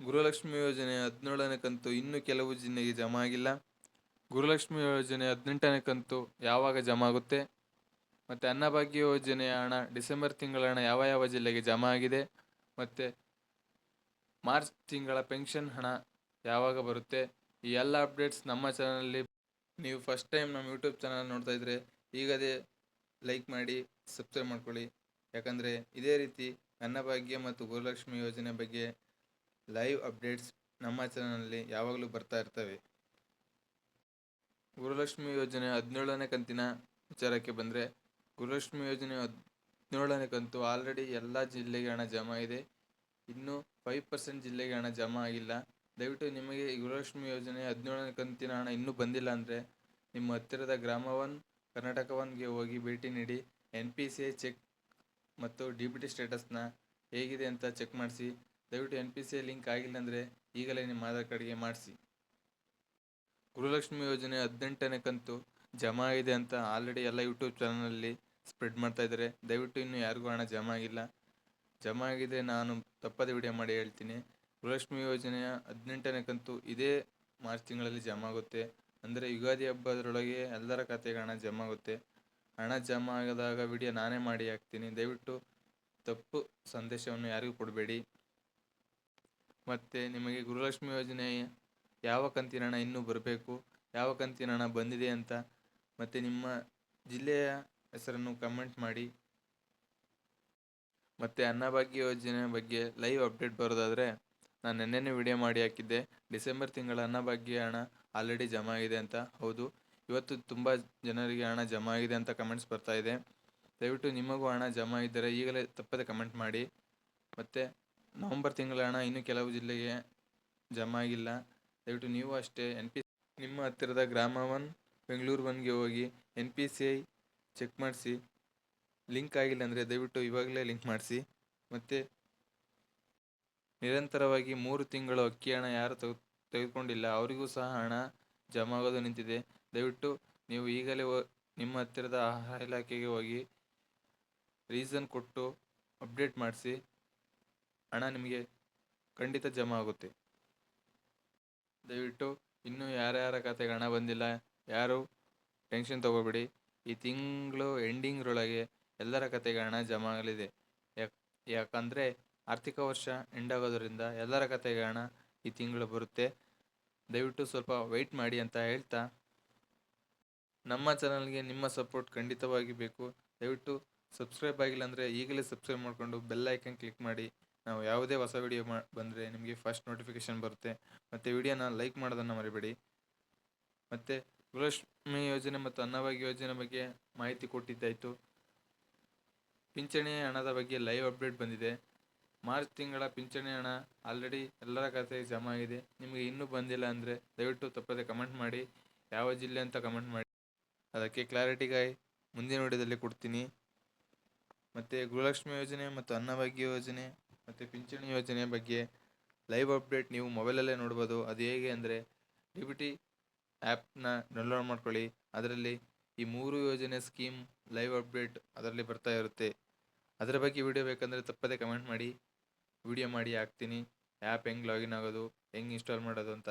ಗುರುಲಕ್ಷ್ಮಿ ಯೋಜನೆ ಹದಿನೇಳನೇ ಕಂತು ಇನ್ನೂ ಕೆಲವು ಜಿಲ್ಲೆಗೆ ಜಮಾ ಆಗಿಲ್ಲ. ಗುರುಲಕ್ಷ್ಮಿ ಯೋಜನೆ ಹದಿನೆಂಟನೇ ಕಂತು ಯಾವಾಗ ಜಮಾ ಆಗುತ್ತೆ? ಮತ್ತು ಅನ್ನಭಾಗ್ಯ ಯೋಜನೆಯ ಹಣ ಡಿಸೆಂಬರ್ ತಿಂಗಳ ಹಣ ಯಾವ ಯಾವ ಜಿಲ್ಲೆಗೆ ಜಮಾ ಆಗಿದೆ? ಮತ್ತು ಮಾರ್ಚ್ ತಿಂಗಳ ಪೆನ್ಷನ್ ಹಣ ಯಾವಾಗ ಬರುತ್ತೆ? ಈ ಎಲ್ಲ ಅಪ್ಡೇಟ್ಸ್ ನಮ್ಮ ಚಾನಲಲ್ಲಿ ನೀವು ಫಸ್ಟ್ ಟೈಮ್ ನಮ್ಮ ಯೂಟ್ಯೂಬ್ ಚಾನಲ್ ನೋಡ್ತಾ ಇದ್ರೆ ಈಗದೇ ಲೈಕ್ ಮಾಡಿ, ಸಬ್ಸ್ಕ್ರೈಬ್ ಮಾಡ್ಕೊಳ್ಳಿ. ಯಾಕಂದರೆ ಇದೇ ರೀತಿ ಅನ್ನಭಾಗ್ಯ ಮತ್ತು ಗುರುಲಕ್ಷ್ಮಿ ಯೋಜನೆ ಬಗ್ಗೆ ಲೈವ್ ಅಪ್ಡೇಟ್ಸ್ ನಮ್ಮ ಚಾನಲ್ನಲ್ಲಿ ಯಾವಾಗಲೂ ಬರ್ತಾ ಇರ್ತವೆ. ಗುರುಲಕ್ಷ್ಮಿ ಯೋಜನೆ ಹದಿನೇಳನೇ ಕಂತಿನ ವಿಚಾರಕ್ಕೆ ಬಂದರೆ, ಗುರುಲಕ್ಷ್ಮಿ ಯೋಜನೆ ಹದಿನೇಳನೇ ಕಂತು ಆಲ್ರೆಡಿ ಎಲ್ಲ ಜಿಲ್ಲೆಗೆ ಹಣ ಜಮಾ ಇದೆ. ಇನ್ನೂ ಫೈವ್ ಪರ್ಸೆಂಟ್ ಜಿಲ್ಲೆಗೆ ಹಣ ಜಮಾ ಆಗಿಲ್ಲ. ದಯವಿಟ್ಟು ನಿಮಗೆ ಗುರುಲಕ್ಷ್ಮಿ ಯೋಜನೆ ಹದಿನೇಳನೇ ಕಂತಿನ ಹಣ ಇನ್ನೂ ಬಂದಿಲ್ಲ ಅಂದರೆ, ನಿಮ್ಮ ಹತ್ತಿರದ ಗ್ರಾಮ ಒನ್, ಕರ್ನಾಟಕ ಹೋಗಿ ಭೇಟಿ ನೀಡಿ N P C I check ಮತ್ತು ಡಿ ಬಿ ಟಿ ಸ್ಟೇಟಸ್ನ ಹೇಗಿದೆ ಅಂತ ಚೆಕ್ ಮಾಡಿಸಿ. ದಯವಿಟ್ಟು ಎನ್ ಪಿ ಸಿ ಲಿಂಕ್ ಆಗಿಲ್ಲ ಅಂದರೆ ಈಗಲೇ ನಿಮ್ಮ ಆಧಾರ್ ಕಾರ್ಡ್ಗೆ ಮಾಡಿಸಿ. ಗೃಹಲಕ್ಷ್ಮಿ ಯೋಜನೆ ಹದಿನೆಂಟನೇ ಕಂತು ಜಮಾ ಆಗಿದೆ ಅಂತ ಆಲ್ರೆಡಿ ಎಲ್ಲ ಯೂಟ್ಯೂಬ್ ಚಾನಲಲ್ಲಿ ಸ್ಪ್ರೆಡ್ ಮಾಡ್ತಾ ಇದ್ದಾರೆ. ದಯವಿಟ್ಟು ಇನ್ನೂ ಯಾರಿಗೂ ಹಣ ಜಮಾ ಆಗಿಲ್ಲ. ಜಮಾ ಆಗಿದೆ ನಾನು ತಪ್ಪದೆ ವಿಡಿಯೋ ಮಾಡಿ ಹೇಳ್ತೀನಿ. ಗೃಹಲಕ್ಷ್ಮಿ ಯೋಜನೆಯ ಹದಿನೆಂಟನೇ ಕಂತು ಇದೇ ಮಾರ್ಚ್ ತಿಂಗಳಲ್ಲಿ ಜಮಾ ಆಗುತ್ತೆ. ಅಂದರೆ ಯುಗಾದಿ ಹಬ್ಬದರೊಳಗೆ ಎಲ್ಲರ ಖಾತೆಗೆ ಹಣ ಜಮಾ ಆಗುತ್ತೆ. ಹಣ ಜಮಾ ಆಗದಾಗ ವಿಡಿಯೋ ನಾನೇ ಮಾಡಿ ಹಾಕ್ತೀನಿ. ದಯವಿಟ್ಟು ತಪ್ಪು ಸಂದೇಶವನ್ನು ಯಾರಿಗೂ ಕೊಡಬೇಡಿ. ಮತ್ತು ನಿಮಗೆ ಗೃಹಲಕ್ಷ್ಮಿ ಯೋಜನೆ ಯಾವ ಕಂತಿನ ಹಣ ಇನ್ನೂ ಬರಬೇಕು? ಯಾವ ಕಂತಿನ ಹಣ ಬಂದಿದೆ ಅಂತ ಮತ್ತು ನಿಮ್ಮ ಜಿಲ್ಲೆಯ ಹೆಸರನ್ನು ಕಮೆಂಟ್ ಮಾಡಿ. ಮತ್ತು ಅನ್ನಭಾಗ್ಯ ಯೋಜನೆ ಬಗ್ಗೆ ಲೈವ್ ಅಪ್ಡೇಟ್ ಬರೋದಾದರೆ ನಾನು ನೆನ್ನೆನೇ ವಿಡಿಯೋ ಮಾಡಿ ಹಾಕಿದ್ದೆ. ಡಿಸೆಂಬರ್ ತಿಂಗಳ ಅನ್ನಭಾಗ್ಯ ಹಣ ಆಲ್ರೆಡಿ ಜಮಾ ಆಗಿದೆ ಅಂತ. ಹೌದು, ಇವತ್ತು ತುಂಬ ಜನರಿಗೆ ಹಣ ಜಮಾ ಆಗಿದೆ ಅಂತ ಕಮೆಂಟ್ಸ್ ಬರ್ತಾ ಇದೆ. ದಯವಿಟ್ಟು ನಿಮಗೂ ಹಣ ಜಮಾ ಇದ್ದರೆ ಈಗಲೇ ತಪ್ಪದೆ ಕಮೆಂಟ್ ಮಾಡಿ. ಮತ್ತು ನವಂಬರ್ ತಿಂಗಳ ಹಣ ಇನ್ನೂ ಕೆಲವು ಜಿಲ್ಲೆಗೆ ಜಮಾ ಆಗಿಲ್ಲ. ದಯವಿಟ್ಟು ನೀವು ಅಷ್ಟೇ ಎನ್ ಪಿ ನಿಮ್ಮ ಹತ್ತಿರದ ಗ್ರಾಮ ಒನ್ ಬೆಂಗಳೂರು ಒನ್ಗೆ ಹೋಗಿ N P C I check ಮಾಡಿಸಿ. ಲಿಂಕ್ ಆಗಿಲ್ಲ ಅಂದರೆ ದಯವಿಟ್ಟು ಇವಾಗಲೇ ಲಿಂಕ್ ಮಾಡಿಸಿ. ಮತ್ತು ನಿರಂತರವಾಗಿ ಮೂರು ತಿಂಗಳು ಅಕ್ಕಿ ಹಣ ಯಾರು ತೆಗೆ ತೆಗೆದುಕೊಂಡಿಲ್ಲ, ಅವರಿಗೂ ಸಹ ಹಣ ಜಮಾ ಆಗೋದು ನಿಂತಿದೆ. ದಯವಿಟ್ಟು ನೀವು ಈಗಲೇ ನಿಮ್ಮ ಹತ್ತಿರದ ಆಹಾರ ಇಲಾಖೆಗೆ ಹೋಗಿ ರೀಸನ್ ಕೊಟ್ಟು ಅಪ್ಡೇಟ್ ಮಾಡಿಸಿ. ಹಣ ನಿಮಗೆ ಖಂಡಿತ ಜಮಾ ಆಗುತ್ತೆ. ದಯವಿಟ್ಟು ಇನ್ನೂ ಯಾರ್ಯಾರ ಖಾತೆಗೆ ಹಣ ಬಂದಿಲ್ಲ, ಯಾರು ಟೆನ್ಷನ್ ತಗೋಬೇಡಿ. ಈ ತಿಂಗಳು ಎಂಡಿಂಗ್ರೊಳಗೆ ಎಲ್ಲರ ಕತೆಗೆ ಹಣ ಜಮಾ ಆಗಲಿದೆ. ಯಾಕೆ, ಯಾಕಂದರೆ ಆರ್ಥಿಕ ವರ್ಷ ಎಂಡ್ ಆಗೋದರಿಂದ ಎಲ್ಲರ ಕತೆಗೆ ಹಣ ಈ ತಿಂಗಳು ಬರುತ್ತೆ. ದಯವಿಟ್ಟು ಸ್ವಲ್ಪ ವೆಯ್ಟ್ ಮಾಡಿ ಅಂತ ಹೇಳ್ತಾ ನಮ್ಮ ಚಾನಲ್ಗೆ ನಿಮ್ಮ ಸಪೋರ್ಟ್ ಖಂಡಿತವಾಗಿ ಬೇಕು. ದಯವಿಟ್ಟು ಸಬ್ಸ್ಕ್ರೈಬ್ ಆಗಿಲ್ಲ ಅಂದರೆ ಈಗಲೇ ಸಬ್ಸ್ಕ್ರೈಬ್ ಮಾಡಿಕೊಂಡು ಬೆಲ್ ಐಕನ್ ಕ್ಲಿಕ್ ಮಾಡಿ. ನಾವು ಯಾವುದೇ ಹೊಸ ವಿಡಿಯೋ ಮಾ, ಬಂದರೆ ನಿಮಗೆ ಫಸ್ಟ್ ನೋಟಿಫಿಕೇಷನ್ ಬರುತ್ತೆ. ಮತ್ತು ವಿಡಿಯೋನ ಲೈಕ್ ಮಾಡೋದನ್ನು ಮರಿಬೇಡಿ. ಮತ್ತು ಗೃಹಲಕ್ಷ್ಮಿ ಯೋಜನೆ ಮತ್ತು ಅನ್ನಭಾಗ್ಯ ಯೋಜನೆ ಬಗ್ಗೆ ಮಾಹಿತಿ ಕೊಟ್ಟಿದ್ದಾಯಿತು. ಪಿಂಚಣಿ ಹಣದ ಬಗ್ಗೆ ಲೈವ್ ಅಪ್ಡೇಟ್ ಬಂದಿದೆ. ಮಾರ್ಚ್ ತಿಂಗಳ ಪಿಂಚಣಿ ಹಣ ಆಲ್ರೆಡಿ ಎಲ್ಲರ ಖಾತೆಗೆ ಜಮಾ ಆಗಿದೆ. ನಿಮಗೆ ಇನ್ನೂ ಬಂದಿಲ್ಲ ಅಂದರೆ ದಯವಿಟ್ಟು ತಪ್ಪದೆ ಕಮೆಂಟ್ ಮಾಡಿ. ಯಾವ ಜಿಲ್ಲೆ ಅಂತ ಕಮೆಂಟ್ ಮಾಡಿ. ಅದಕ್ಕೆ ಕ್ಲಾರಿಟಿಗಾಗಿ ಮುಂದಿನ ವಿಡಿಯೋದಲ್ಲಿ ಕೊಡ್ತೀನಿ. ಮತ್ತು ಗೃಹಲಕ್ಷ್ಮಿ ಯೋಜನೆ ಮತ್ತು ಅನ್ನಭಾಗ್ಯ ಯೋಜನೆ ಮತ್ತು ಪಿಂಚಣಿ ಯೋಜನೆ ಬಗ್ಗೆ ಲೈವ್ ಅಪ್ಡೇಟ್ ನೀವು ಮೊಬೈಲಲ್ಲೇ ನೋಡ್ಬೋದು. ಅದು ಹೇಗೆ ಅಂದರೆ ಡಿ ಬಿ ಟಿ ಆ್ಯಪ್ನ ಡೌನ್ಲೋಡ್ ಮಾಡ್ಕೊಳ್ಳಿ. ಅದರಲ್ಲಿ ಈ ಮೂರು ಯೋಜನೆ ಸ್ಕೀಮ್ ಲೈವ್ ಅಪ್ಡೇಟ್ ಅದರಲ್ಲಿ ಬರ್ತಾ ಇರುತ್ತೆ. ಅದರ ಬಗ್ಗೆ ವಿಡಿಯೋ ಬೇಕಂದರೆ ತಪ್ಪದೇ ಕಮೆಂಟ್ ಮಾಡಿ. ವಿಡಿಯೋ ಮಾಡಿ ಹಾಕ್ತೀನಿ. ಆ್ಯಪ್ ಹೆಂಗೆ ಲಾಗಿನ್ ಆಗೋದು, ಹೆಂಗೆ ಇನ್ಸ್ಟಾಲ್ ಮಾಡೋದು ಅಂತ.